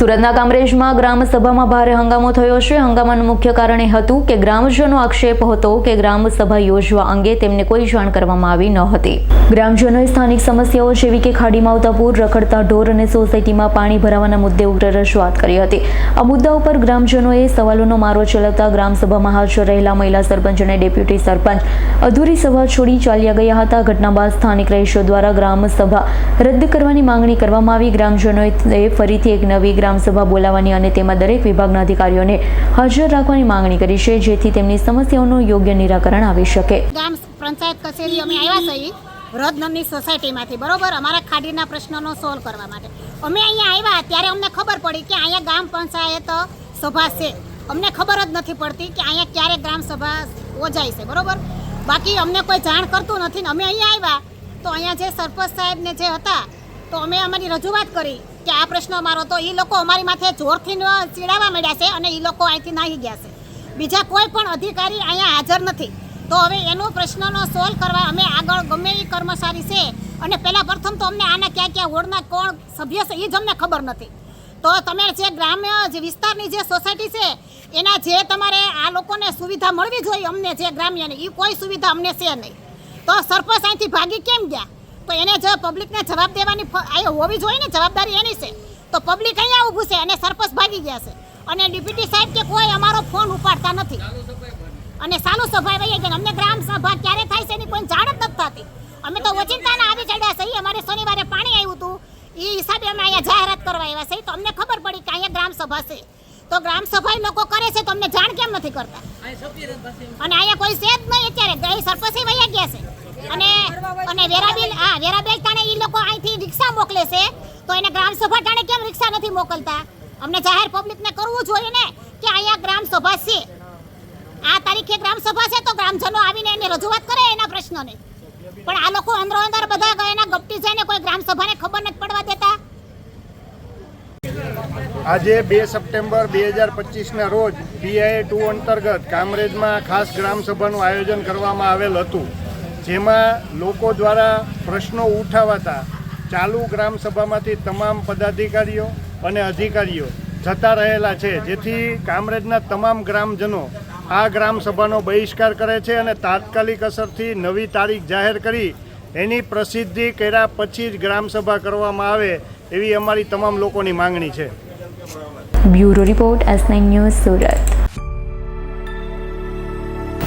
સુરતના કામરેજમાં ગ્રામ સભામાં ભારે હંગામો થયો છે. હંગામાનું મુખ્ય કારણ એ હતું કે ગ્રામજનો આક્ષેપ હતો કે ગ્રામસભા યોજવા અંગે તેમને કોઈ જાણ કરવામાં આવી ન હતી. ગ્રામજનોએ સ્થાનિક સમસ્યાઓ જેવી કે ખાડીમાં આવતા પૂર રખડતા ઢોર અને સોસાયટીમાં પાણી ભરાવાના મુદ્દે ઉગ્ર રજૂઆત કરી હતી. આ મુદ્દા ઉપર ગ્રામજનોએ સવાલોનો મારો ચલાવતા ગ્રામસભામાં હાજર રહેલા મહિલા સરપંચ અને ડેપ્યુટી સરપંચ અધૂરી સભા છોડી ચાલ્યા ગયા હતા. ઘટના બાદ સ્થાનિક રહીશો દ્વારા ગ્રામસભા રદ કરવાની માંગણી કરવામાં આવી. ગ્રામજનોએ ફરીથી એક નવી ગ્રામસભા બોલાવવાની અને તેમાં દરેક વિભાગના અધિકારીઓને હાજર રાખવાની માંગણી કરી છે, જેથી તેમની સમસ્યાઓનું યોગ્ય નિરાકરણ આવી શકે. ગ્રામ પંચાયત કચેરી અમે આવ્યા છીએ રદનંદની સોસાયટીમાંથી, બરોબર? અમારા ખાડીના પ્રશ્નનો સોલ્વ કરવા માટે. અમે અહીંયા આવ્યા ત્યારે અમને ખબર પડી કે અહીંયા ગ્રામ પંચાયત સભા છે. અમને ખબર જ નથી પડતી કે અહીંયા ક્યારે ગ્રામ સભા યોજાય છે, બરોબર? બાકી અમને કોઈ જાણ કરતું નથી ને અમે અહીંયા આવ્યા તો અહીંયા જે સરપંચ સાહેબ ને જે હતા તો અમે અમારી રજૂઆત કરી કે આ પ્રશ્ન અમારો તો એ લોકો અમારી માથે જોરથી ચીડાવવા માંડ્યા છે અને એ લોકો અહીંથી નાહી ગયા છે. બીજા કોઈ પણ અધિકારી અહીંયા હાજર નથી. તો હવે એનો પ્રશ્નનો સોલ્વ કરવા અમે આગળ ગમે એ કર્મચારી છે. અને પહેલાં પ્રથમ તો અમને આના ક્યાં ક્યાં વોર્ડના કોણ સભ્ય છે એ જ અમને ખબર નથી. તો તમે જે ગ્રામ્ય, જે વિસ્તારની જે સોસાયટી છે, એના જે તમારે આ લોકોને સુવિધા મળવી જોઈએ અમને જે ગ્રામ્યને એ કોઈ સુવિધા અમને છે નહીં. તો સરપંચ અહીંથી ભાગી કેમ ગયા? તો એને જે પબ્લિકને જવાબ દેવાની આ હોવી જોઈએ ને જવાબદારી એની છે. તો પબ્લિક અહીંયા ઊભું છે અને સરપંચ ભાગી ગયા છે. અને ડિપ્યુટી સાહેબ કે કોઈ અમારો ફોન ઉપાડતા નથી. અને સાનું સભા વહી ગઈ અમને ગ્રામ સભા ક્યારે થાય છે એની કોઈ જાણ જ નથી થતી. અમે તો ઓચિંતાના આવી ચડ્યા છે. અમારે શનિવારે પાણી આવ્યું હતું. એ હિસાબે અમે અહીંયા જાહેરાત કરવા આવ્યા છે. તો અમને ખબર પડી કે અહીંયા ગ્રામ સભા છે. તો ગ્રામ સભા લોકો કરે છે તો અમને જાણ કેમ નથી કરતા? અને અહીંયા કોઈ છે જ નહીં અત્યારે. સરપંચ વહી ગયા છે. અને અને વેરાબેલ હા વેરાબેલ તાણે ઈ લોકો અહીંથી રિક્ષા મોકલે છે. તો એને ગ્રામ સભા તાણે કેમ રિક્ષા નથી મોકલતા? અમને જાહેર પબ્લિકને કરવું જોઈએ ને કે અહીંયા ગ્રામ સભા છે. આ તારીખે ગ્રામ સભા છે તો ગ્રામજનો આવીને એને રજૂઆત કરે એના પ્રશ્નોને. પણ આ લોકો અંદરો અંદર બધા એના ગપટી જઈને કોઈ ગ્રામ સભાને ખબર નથી પડવા દેતા. આજે બે સપ્ટેમ્બર બે હજાર પચીસના રોજ પીઆઈ ટુ અંતર્ગત કામરેજમાં ખાસ ગ્રામસભાનું આયોજન કરવામાં આવેલ હતું. જેમાં લોકો દ્વારા પ્રશ્નો ઉઠાવાતા ચાલુ ગ્રામસભામાંથી તમામ પદાધિકારીઓ અને અધિકારીઓ જતા રહેલા છે. જેથી કામરેજના તમામ ગ્રામજનો આ ગ્રામસભાનો બહિષ્કાર કરે છે અને તાત્કાલિક અસરથી નવી તારીખ જાહેર કરી એની પ્રસિદ્ધિ કર્યા પછી જ ગ્રામસભા કરવામાં આવે એવી અમારી તમામ લોકોની માંગણી છે. Bureau report S news Surat.